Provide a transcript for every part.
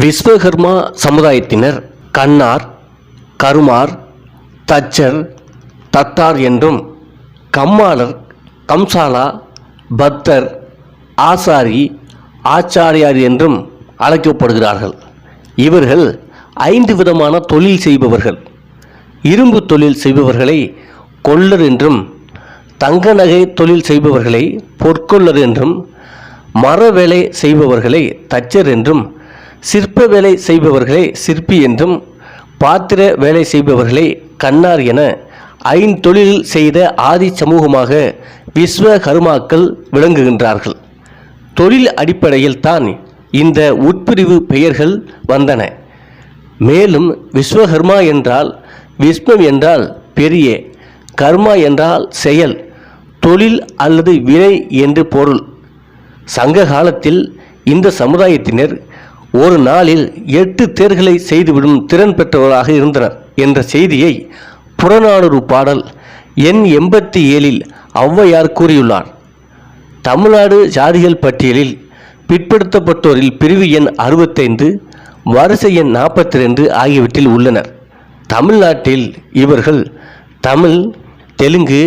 விஸ்வகர்மா சமுதாயத்தினர் கண்ணார் கருமார் தச்சர் தத்தார் என்றும் கம்மாளர் கம்சாலா பத்தர் ஆசாரி ஆச்சாரியார் என்றும் அழைக்கப்படுகிறார்கள். இவர்கள் ஐந்து விதமான தொழில் செய்பவர்கள். இரும்பு தொழில் செய்பவர்களை கொள்ளர் என்றும் தங்க நகை தொழில் செய்பவர்களை பொற்கொள்ளர் என்றும் மர வேலை செய்பவர்களை தச்சர் என்றும் சிற்ப வேலை செய்பவர்களை சிற்பி என்றும் பாத்திர வேலை செய்பவர்களை கண்ணார் என ஐந்தொழில் செய்த ஆதி சமூகமாக விஸ்வகர்மாக்கள் விளங்குகின்றார்கள். தொழில் அடிப்படையில் தான் இந்த உட்பிரிவு பெயர்கள் வந்தன. மேலும் விஸ்வகர்மா என்றால் விஸ்வம் என்றால் பெரிய கர்மா என்றால் செயல் தொழில் அல்லது வினை என்று பொருள். சங்க காலத்தில் இந்த சமுதாயத்தினர் ஒரு நாளில் எட்டு தேர்களை செய்துவிடும் திறன் பெற்றவராக இருந்தனர் என்ற செய்தியை புறநானூறு பாடல் எண் எண்பத்தி ஏழில் ஔவையார் கூறியுள்ளார். தமிழ்நாடு ஜாதிகள் பட்டியலில் பிற்படுத்தப்பட்டோரில் பிரிவு எண் அறுபத்தைந்து வரிசை எண் நாற்பத்தி ரெண்டு ஆகியவற்றில் உள்ளனர். தமிழ்நாட்டில் இவர்கள் தமிழ் தெலுங்கு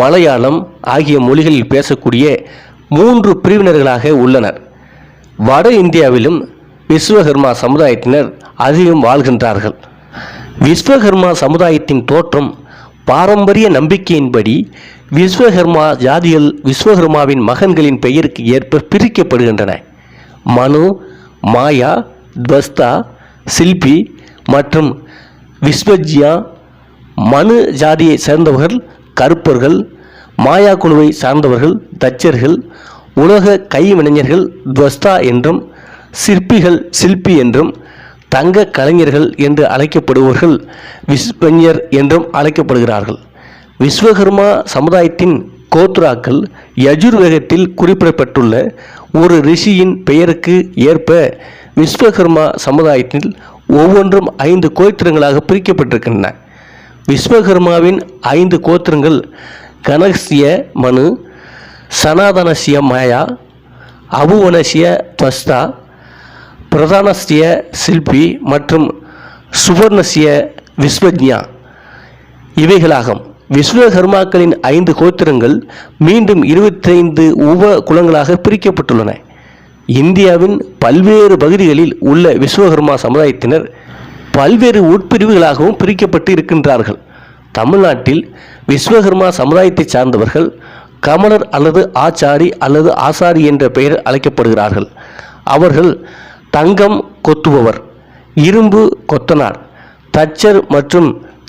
மலையாளம் ஆகிய மொழிகளில் பேசக்கூடிய மூன்று பிரிவினர்களாக உள்ளனர். வட இந்தியாவிலும் விஸ்வகர்மா சமுதாயத்தினர் அதிகம் வாழ்கின்றார்கள். விஸ்வகர்மா சமுதாயத்தின் தோற்றம் பாரம்பரிய நம்பிக்கையின்படி விஸ்வகர்மா ஜாதிகள் விஸ்வகர்மாவின் மகன்களின் பெயருக்கு ஏற்ப பிரிக்கப்படுகின்றன. மனு மாயா துவஸ்தா சில்பி மற்றும் விஸ்வஜ்யா மனு ஜாதியை சேர்ந்தவர்கள் கருப்பர்கள் மாயா குழுவை சார்ந்தவர்கள் தச்சர்கள் உலக கைவினைஞர்கள் துவஸ்தா என்றும் சிற்பிகள் சில்பி என்றும் தங்க கலைஞர்கள் என்று அழைக்கப்படுபவர்கள் விஸ்வஞர் என்றும் அழைக்கப்படுகிறார்கள். விஸ்வகர்மா சமுதாயத்தின் கோத்ராக்கள் யஜுர்வேகத்தில் குறிப்பிடப்பட்டுள்ள ஒரு ரிஷியின் பெயருக்கு ஏற்ப விஸ்வகர்மா சமுதாயத்தில் ஒவ்வொன்றும் ஐந்து கோத்திரங்களாக பிரிக்கப்பட்டிருக்கின்றன. விஸ்வகர்மாவின் ஐந்து கோத்திரங்கள் கனகசிய மனு சனாதனசிய மாயா அபுவனசிய துவஸ்தா பிரதானஸ்ய சில்பி மற்றும் சுவர்ணசிய விஸ்வஜ்ஞா இவைகளாகும். விஸ்வகர்மாக்களின் ஐந்து கோத்திரங்கள் மீண்டும் இருபத்தைந்து உப குலங்களாக பிரிக்கப்பட்டுள்ளன. இந்தியாவின் பல்வேறு பகுதிகளில் உள்ள விஸ்வகர்மா சமுதாயத்தினர் பல்வேறு உட்பிரிவுகளாகவும் பிரிக்கப்பட்டு இருக்கின்றார்கள் தமிழ்நாட்டில் விஸ்வகர்மா சமுதாயத்தைச் சார்ந்தவர்கள் கமலர் அல்லது ஆச்சாரி அல்லது ஆசாரி என்ற பெயர் அழைக்கப்படுகிறார்கள். அவர்கள் தங்கம் கொத்துபவர் இரும்பு கொத்தனார் தச்சர் மற்றும்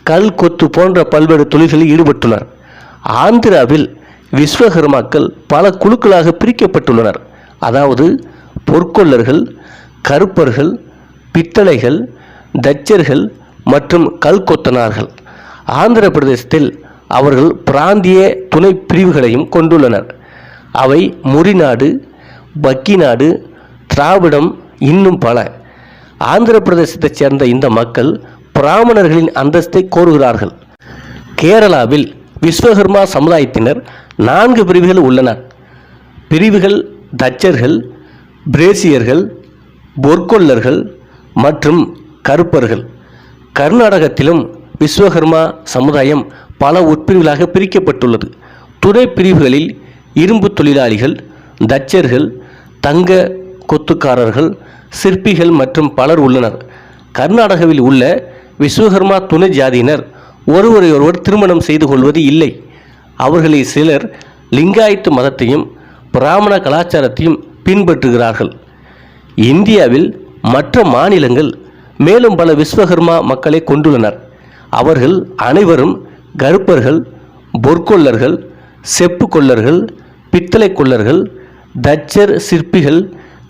கல் கொத்து போன்ற பல்வேறு தொழில்களில் ஈடுபட்டுள்ளனர். ஆந்திராவில் விஸ்வகர்மாக்கள் பல குழுக்களாக பிரிக்கப்பட்டுள்ளனர். அதாவது பொற்கொள்ளர்கள் கருப்பர்கள் பித்தளைகள் தச்சர்கள் மற்றும் கல் கொத்தனார்கள். ஆந்திர பிரதேசத்தில் அவர்கள் பிராந்திய துணை பிரிவுகளையும் கொண்டுள்ளனர். அவை முறிநாடு பக்கிநாடு திராவிடம் இன்னும் பல. ஆந்திர பிரதேசத்தைச் சேர்ந்த இந்த மக்கள் பிராமணர்களின் அந்தஸ்தை கோருகிறார்கள். கேரளாவில் விஸ்வகர்மா சமுதாயத்தினர் நான்கு பிரிவுகள் உள்ளனர். பிரிவுகள் தச்சர்கள் பிரேசியர்கள் பொற்கொள்ளர்கள் மற்றும் கருப்பர்கள். கர்நாடகத்திலும் விஸ்வகர்மா சமுதாயம் பல உட்பிரிவுகளாக பிரிக்கப்பட்டுள்ளது. துணை பிரிவுகளில் இரும்பு தொழிலாளிகள் தச்சர்கள் தங்க கொத்துக்காரர்கள் சிற்பிகள் மற்றும் பலர் உள்ளனர். கர்நாடகாவில் உள்ள விஸ்வகர்மா துணை ஜாதியினர் ஒருவரை ஒருவர் திருமணம் செய்து கொள்வது இல்லை. அவர்களில் சிலர் லிங்காயத்து மதத்தையும் பிராமண கலாச்சாரத்தையும் பின்பற்றுகிறார்கள். இந்தியாவில் மற்ற மாநிலங்கள் மேலும் பல விஸ்வகர்மா மக்களை கொண்டுள்ளனர். அவர்கள் அனைவரும் கருப்பர்கள் பொற்கொள்ளர்கள் செப்பு கொள்ளர்கள் பித்தளை கொள்ளர்கள் தச்சர் சிற்பிகள்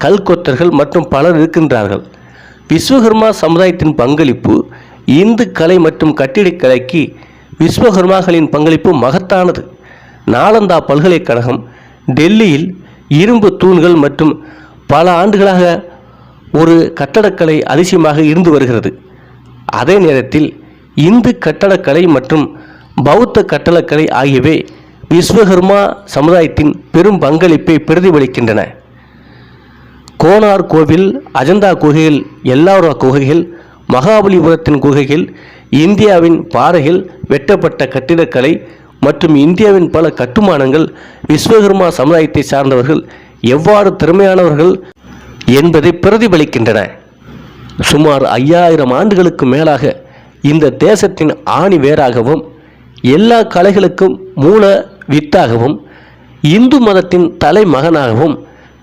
கல்கொத்தர்கள் மற்றும் பலர் இருக்கின்றார்கள். விஸ்வகர்மா சமுதாயத்தின் பங்களிப்பு இந்து கலை மற்றும் கட்டிடக்கலைக்கு விஸ்வகர்மாக்களின் பங்களிப்பு மகத்தானது. நாலந்தா பல்கலைக்கழகம் டெல்லியில் இரும்பு தூண்கள் மற்றும் பல ஆண்டுகளாக ஒரு கட்டடக்கலை அதிசயமாக இருந்து வருகிறது. அதே நேரத்தில் இந்து கட்டடக்கலை மற்றும் பௌத்த கட்டடக்கலை ஆகியவை விஸ்வகர்மா சமுதாயத்தின் பெரும் பங்களிப்பை பிரதிபலிக்கின்றன. கோனார் கோவில் அஜந்தா குகைகள் எல்லாரா குகைகள் மகாபலிபுரத்தின் குகைகள் இந்தியாவின் பாறைகள் வெட்டப்பட்ட கட்டிடக்கலை மற்றும் இந்தியாவின் பல கட்டுமானங்கள் விஸ்வகர்மா சமுதாயத்தை சார்ந்தவர்கள் எவ்வாறு திறமையானவர்கள் என்பதை பிரதிபலிக்கின்றன. சுமார் ஐயாயிரம் ஆண்டுகளுக்கு மேலாக இந்த தேசத்தின் ஆணி வேராகவும் எல்லா கலைகளுக்கும் மூல வித்தாகவும் இந்து மதத்தின் தலைமகனாகவும்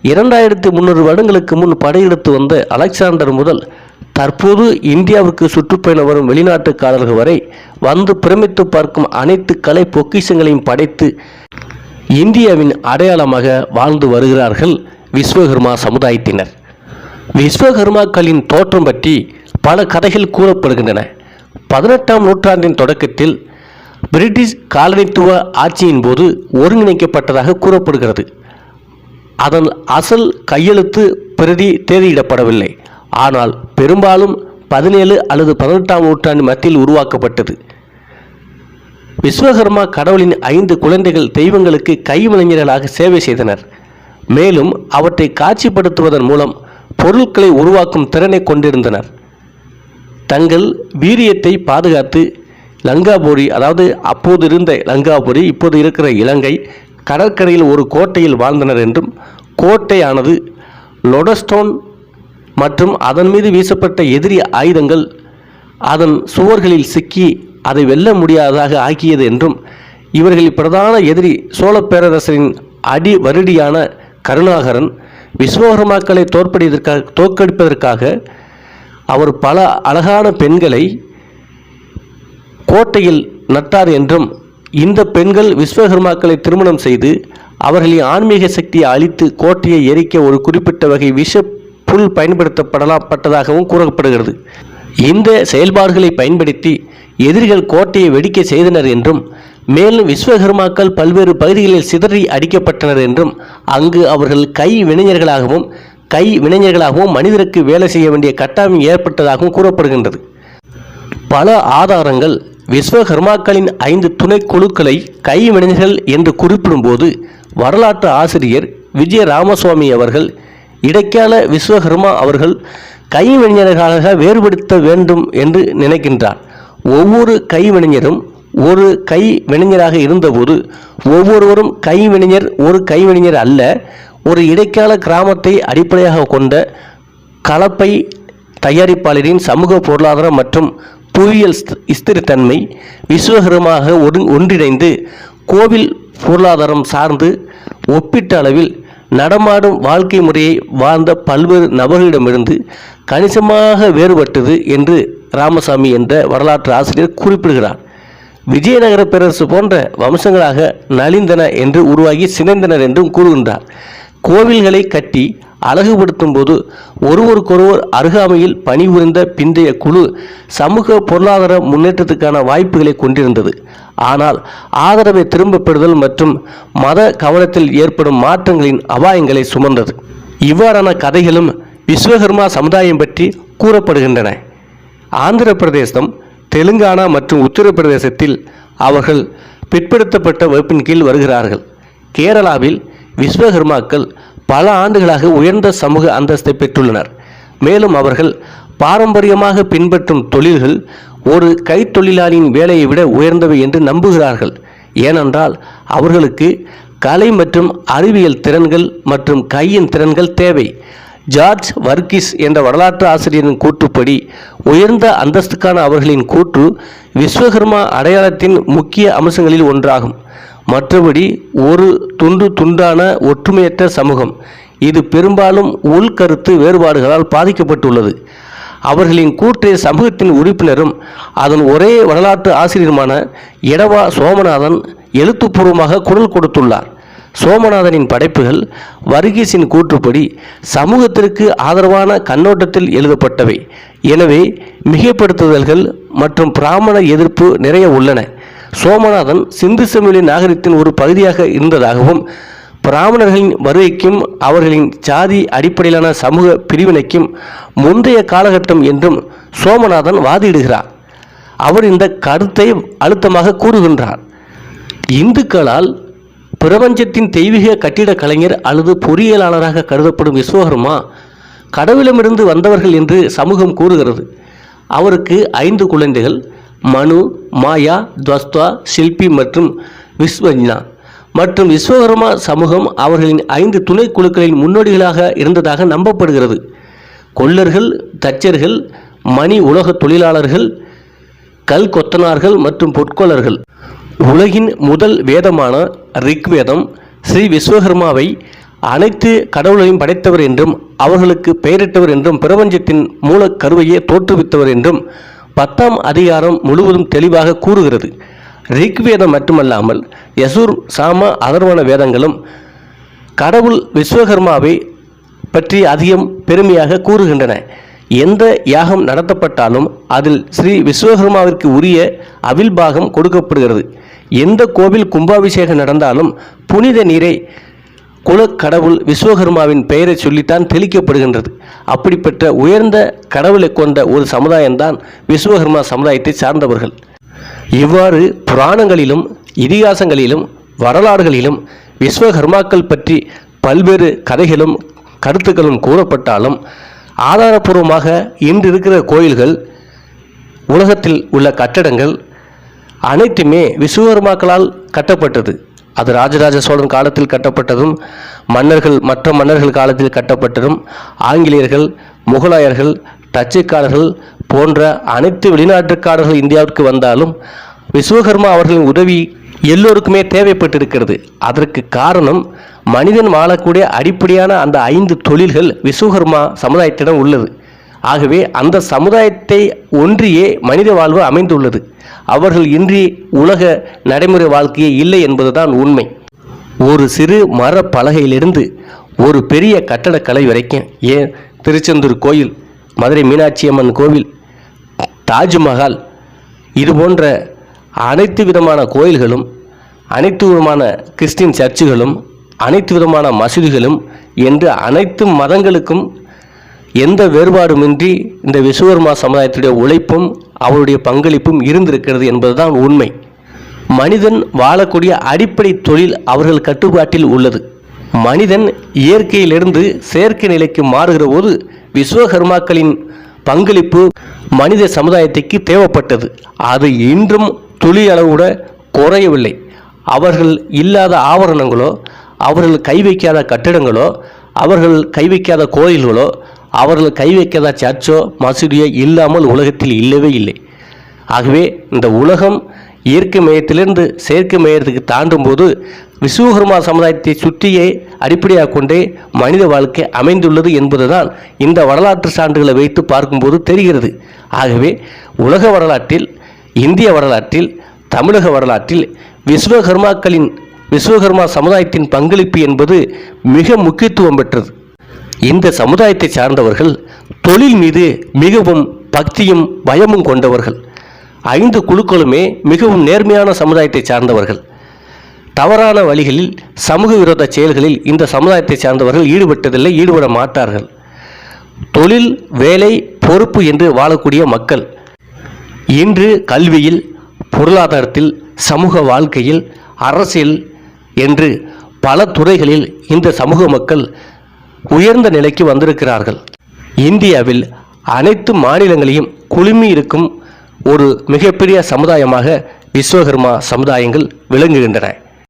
இரண்டாயிரத்தி முந்நூறு வருடங்களுக்கு முன் படையெடுத்து வந்த அலெக்சாண்டர் முதல் தற்போது இந்தியாவுக்கு சுற்றுப்பயணம் வரும் வெளிநாட்டுக்காரர்கள் வரை வந்து பிரமித்து பார்க்கும் அனைத்து கலை பொக்கிஷங்களையும் படைத்து இந்தியாவின் அடையாளமாக வாழ்ந்து வருகிறார்கள் விஸ்வகர்மா சமுதாயத்தினர். விஸ்வகர்மாக்களின் தோற்றம் பற்றி பல கதைகள் கூறப்படுகின்றன. பதினெட்டாம் நூற்றாண்டின் தொடக்கத்தில் பிரிட்டிஷ் காலனித்துவ ஆட்சியின் போது ஒருங்கிணைக்கப்பட்டதாக கூறப்படுகிறது. அதன் அசல் கையெழுத்து பிரதி தேதியிடப்படவில்லை. ஆனால் பெரும்பாலும் பதினேழு அல்லது பதினெட்டாம் நூற்றாண்டு மத்தியில் உருவாக்கப்பட்டது. விஸ்வகர்மா கடவுளின் ஐந்து குழந்தைகள் தெய்வங்களுக்கு கைவினைஞர்களாக சேவை செய்தனர். மேலும் அவற்றை காட்சிப்படுத்துவதன் மூலம் பொருட்களை உருவாக்கும் திறனை கொண்டிருந்தனர். தங்கள் வீரியத்தை பாதுகாத்து லங்காபுரி அதாவது அப்போது இருந்த லங்காபுரி இப்போது இருக்கிற இலங்கை கடற்கரையில் ஒரு கோட்டையில் வாழ்ந்தனர் என்றும் கோட்டையானது லொடஸ்டோன் மற்றும் அதன் மீது வீசப்பட்ட எதிரி ஆயுதங்கள் அதன் சுவர்களில் சிக்கி அதை வெல்ல முடியாததாக ஆக்கியது என்றும் இவர்களில் பிரதான எதிரி சோழப் பேரரசரின் அடி வருடியான கருணாகரன் விஸ்வகர்மாக்களை தோற்படியதற்காக தோற்கடிப்பதற்காக அவர் பல அழகான பெண்களை கோட்டையில் நட்டார் என்றும் இந்த பெண்கள் விஸ்வகர்மாக்களை திருமணம் செய்து அவர்களின் ஆன்மீக சக்தியை அழித்து கோட்டையை எரிக்க ஒரு குறிப்பிட்ட வகை விஷ புல் பயன்படுத்தப்படலாம் பட்டதாகவும் கூறப்படுகிறது. இந்த செயல்பாடுகளை பயன்படுத்தி எதிரிகள் கோட்டையை வெடிக்க செய்தனர் என்றும் மேலும் விஸ்வகர்மாக்கள் பல்வேறு பகுதிகளில் சிதறி அடிக்கப்பட்டனர் என்றும் அங்கு அவர்கள் கை வினைஞர்களாகவும் கை வினைஞர்களாகவும் மனிதருக்கு வேலை செய்ய வேண்டிய கட்டாயம் ஏற்பட்டதாகவும் கூறப்படுகின்றது. பல ஆதாரங்கள் விஸ்வகர்மாக்களின் ஐந்து துணை குழுக்களை கைவினைஞர்கள் என்று குறிப்பிடும்போது வரலாற்று ஆசிரியர் விஜய ராமசுவாமி அவர்கள் இடைக்கால விஸ்வகர்மா அவர்கள் கைவினைஞர்களாக வேறுபடுத்த வேண்டும் என்று நினைக்கின்றார். ஒவ்வொரு கைவினைஞரும் ஒரு கைவினைஞராக இருந்தபோது ஒவ்வொருவரும் கைவினைஞர் ஒரு கைவினைஞர் அல்ல ஒரு இடைக்கால கிராமத்தை அடிப்படையாக கொண்ட கலப்பை தயாரிப்பாளரின் சமூக பொருளாதார மற்றும் புவியியல் ஸ்திரத்தன்மை விஸ்வகரமாக ஒரு ஒன்றிணைந்து கோவில் பொருளாதாரம் சார்ந்து ஒப்பீட்டு அளவில் நடமாடும் வாழ்க்கை முறையை வாழ்ந்த பல்வேறு நபர்களிடமிருந்து கணிசமாக வேறுபட்டது என்று ராமசாமி என்ற வரலாற்று ஆசிரியர் குறிப்பிடுகிறார். விஜயநகர பேரரசு போன்ற வம்சங்களாக நலிந்தன என்று உருவாகி சிதைந்தனர் என்றும் கூறுகின்றார். கோவில்களை கட்டி அழகுபடுத்தும் போது ஒருவருக்கொருவர் அருகாமையில் பணிபுரிந்த பிந்தைய குழு சமூக பொருளாதார முன்னேற்றத்துக்கான வாய்ப்புகளை கொண்டிருந்தது. ஆனால் ஆதரவை திரும்பப் பெறுதல் மற்றும் மத கவனத்தில் ஏற்படும் மாற்றங்களின் அபாயங்களை சுமந்தது. இவ்வாறான கதைகளும் விஸ்வகர்மா சமுதாயம் பற்றி கூறப்படுகின்றன. ஆந்திர பிரதேசம் தெலுங்கானா மற்றும் உத்தரப்பிரதேசத்தில் அவர்கள் பிற்படுத்தப்பட்ட வகுப்பின் கீழ் வருகிறார்கள். கேரளாவில் விஸ்வகர்மாக்கள் பல ஆண்டுகளாக உயர்ந்த சமூக அந்தஸ்தை பெற்றுள்ளனர். மேலும் அவர்கள் பாரம்பரியமாக பின்பற்றும் தொழில்கள் ஒரு கைத்தொழிலாளியின் வேலையை விட உயர்ந்தவை என்று நம்புகிறார்கள். ஏனென்றால் அவர்களுக்கு கலை மற்றும் அறிவியல் திறன்கள் மற்றும் கையின் திறன்கள் தேவை. ஜார்ஜ் வர்கிஸ் என்ற வரலாற்று ஆசிரியரின் கூற்றுப்படி உயர்ந்த அந்தஸ்துக்கான அவர்களின் கூற்று விஸ்வகர்மா அடையாளத்தின் முக்கிய அம்சங்களில் ஒன்றாகும். மற்றபடி ஒரு துண்டு துண்டான ஒற்றுமையற்ற சமூகம். இது பெரும்பாலும் உள்கருத்து வேறுபாடுகளால் பாதிக்கப்பட்டுள்ளது. அவர்களின் கூற்றை சமூகத்தின் உறுப்பினரும் அதன் ஒரே வரலாற்று ஆசிரியருமான எடவா சோமநாதன் எழுத்துப்பூர்வமாக குரல் கொடுத்துள்ளார். சோமநாதனின் படைப்புகள் வர்கீஸின் கூற்றுப்படி சமூகத்திற்கு ஆதரவான கண்ணோட்டத்தில் எழுதப்பட்டவை. எனவே மிகைப்படுத்துதல்கள் மற்றும் பிராமண எதிர்ப்பு நிறைய உள்ளன. சோமநாதன் சிந்து சமவெளி நாகரிகத்தின் ஒரு பகுதியாக இருந்ததாகவும் பிராமணர்களின் வருகைக்கும் அவர்களின் சாதி அடிப்படையிலான சமூக பிரிவினைக்கும் முந்தைய காலகட்டம் என்றும் சோமநாதன் வாதிடுகிறார். அவர் இந்த கருத்தை அழுத்தமாக கூறுகின்றார். இந்துக்களால் பிரபஞ்சத்தின் தெய்வீக கட்டிட கலைஞர் அல்லது பொறியியலாளராக கருதப்படும் விஸ்வகர்மா கடவுளமிருந்து வந்தவர்கள் என்று சமூகம் கூறுகிறது. அவருக்கு ஐந்து குழந்தைகள் மனு மாயா துவஸ்தா ஷில்பி மற்றும் விஸ்வஜ்னா. மற்றும் விஸ்வகர்மா சமூகம் அவர்களின் ஐந்து துணை குழுக்களின் முன்னோடிகளாக இருந்ததாக நம்பப்படுகிறது. கொள்ளர்கள் தச்சர்கள் மணி உலக தொழிலாளர்கள் கல் கொத்தனார்கள் மற்றும் பொற்கொள்ளர்கள். உலகின் முதல் வேதமான ரிக்வேதம் ஸ்ரீ விஸ்வகர்மாவை அனைத்து கடவுளையும் படைத்தவர் என்றும் அவர்களுக்கு பெயரிட்டவர் என்றும் பிரபஞ்சத்தின் மூலக் கருவையே தோற்றுவித்தவர் என்றும் பத்தாம் அதிகாரம் முழுவதும் தெளிவாக கூறுகிறது. ரிக்வேதம் மட்டுமல்லாமல் யசூர் சாம அதர்வன வேதங்களும் கடவுள் விஸ்வகர்மாவை பற்றி அதிகம் பெருமையாக கூறுகின்றன. எந்த யாகம் நடத்தப்பட்டாலும் அதில் ஸ்ரீ விஸ்வகர்மாவிற்கு உரிய அவில்பாகம் கொடுக்கப்படுகிறது. எந்த கோவில் கும்பாபிஷேகம் நடந்தாலும் புனித நீரை குலக்கடவுள் விஸ்வகர்மாவின் பெயரை சொல்லித்தான் தெளிக்கப்படுகின்றது. அப்படிப்பட்ட உயர்ந்த கடவுளை கொண்ட ஒரு சமுதாயம்தான் விஸ்வகர்மா சமுதாயத்தை சார்ந்தவர்கள். இவ்வாறு புராணங்களிலும் இதிகாசங்களிலும் வரலாறுகளிலும் விஸ்வகர்மாக்கள் பற்றி பல்வேறு கதைகளும் கருத்துக்களும் கூறப்பட்டாலும் ஆதாரபூர்வமாக இன்று இருக்கிற கோயில்கள் உலகத்தில் உள்ள கட்டடங்கள் அனைத்துமே விஸ்வகர்மாக்களால் கட்டப்பட்டது. அது ராஜராஜ சோழன் காலத்தில் கட்டப்பட்டதும் மன்னர்கள் மற்ற மன்னர்கள் காலத்தில் கட்டப்பட்டதும் ஆங்கிலேயர்கள் முகலாயர்கள் டச்சுக்காரர்கள் போன்ற அனைத்து வெளிநாட்டுக்காரர்கள் இந்தியாவிற்கு வந்தாலும் விஸ்வகர்மா அவர்களின் உதவி எல்லோருக்குமே தேவைப்பட்டிருக்கிறது. அதற்கு காரணம் மனிதன் வாழக்கூடிய அடிப்படையான அந்த ஐந்து தொழில்கள் விஸ்வகர்மா சமுதாயத்திடம் உள்ளது. ஆகவே அந்த சமுதாயத்தை ஒன்றியே மனித வாழ்வு அமைந்துள்ளது. அவர்கள் இன்றி உலக நடைமுறை வாழ்க்கையே இல்லை என்பதுதான் உண்மை. ஒரு சிறு மர பலகையிலிருந்து ஒரு பெரிய கட்டடக்கலை வரைக்கும் ஏன் திருச்செந்தூர் கோயில் மதுரை மீனாட்சி அம்மன் கோவில் தாஜ்மஹால் இது போன்ற அனைத்து விதமான கோயில்களும் அனைத்து விதமான கிறிஸ்டின் சர்ச்சுகளும் அனைத்து விதமான மசூதிகளும் என்று அனைத்து மதங்களுக்கும் எந்த வேறுபாடுமின்றி இந்த விஸ்வகர்மா சமுதாயத்துடைய உழைப்பும் அவருடைய பங்களிப்பும் இருந்திருக்கிறது என்பதுதான் உண்மை. மனிதன் வாழக்கூடிய அடிப்படை தொழில் அவர்கள் கட்டுப்பாட்டில் உள்ளது. மனிதன் இயற்கையிலிருந்து செயற்கை நிலைக்கு மாறுகிற போது விஸ்வகர்மாக்களின் பங்களிப்பு மனித சமுதாயத்திற்கு தேவைப்பட்டது. அது இன்றும் துளி குறையவில்லை. அவர்கள் இல்லாத ஆவரணங்களோ அவர்கள் கை வைக்காத கட்டிடங்களோ அவர்கள் கை வைக்காத கோயில்களோ அவர்கள் கை வைக்காத சர்ச்சோ மசூதியோ இல்லாமல் உலகத்தில் இல்லவே இல்லை. ஆகவே இந்த உலகம் இயற்கை மையத்திலிருந்து செயற்கை மையத்துக்கு தாண்டும் போது விஸ்வகர்மா சமுதாயத்தை சுற்றியே அடிப்படையாக கொண்டே மனித வாழ்க்கை அமைந்துள்ளது என்பதுதான் இந்த வரலாற்று சான்றுகளை வைத்து பார்க்கும்போது தெரிகிறது. ஆகவே உலக வரலாற்றில் இந்திய வரலாற்றில் தமிழக வரலாற்றில் விஸ்வகர்மாக்களின் விஸ்வகர்மா சமுதாயத்தின் பங்களிப்பு என்பது மிக முக்கியத்துவம் பெற்றது. இந்த சமுதாயத்தை சார்ந்தவர்கள் தொழில் மீது மிகவும் பக்தியும் பயமும் கொண்டவர்கள். ஐந்து குழுக்களுமே மிகவும் நேர்மையான சமுதாயத்தை சார்ந்தவர்கள். தவறான வழிகளில் சமூக விரோத செயல்களில் இந்த சமுதாயத்தை சார்ந்தவர்கள் ஈடுபட்டதில்லை ஈடுபட மாட்டார்கள். தொழில் வேலை பொறுப்பு என்று வாழக்கூடிய மக்கள். இன்று கல்வியில் பொருளாதாரத்தில் சமூக வாழ்க்கையில் அரசியல் என்று பல துறைகளில் இந்த சமூக மக்கள் உயர்ந்த நிலைக்கு வந்திருக்கிறார்கள். இந்தியாவில் அனைத்து மாநிலங்களையும் குழுமி இருக்கும் ஒரு மிகப்பெரிய சமுதாயமாக விஸ்வகர்மா சமுதாயங்கள் விளங்குகின்றன.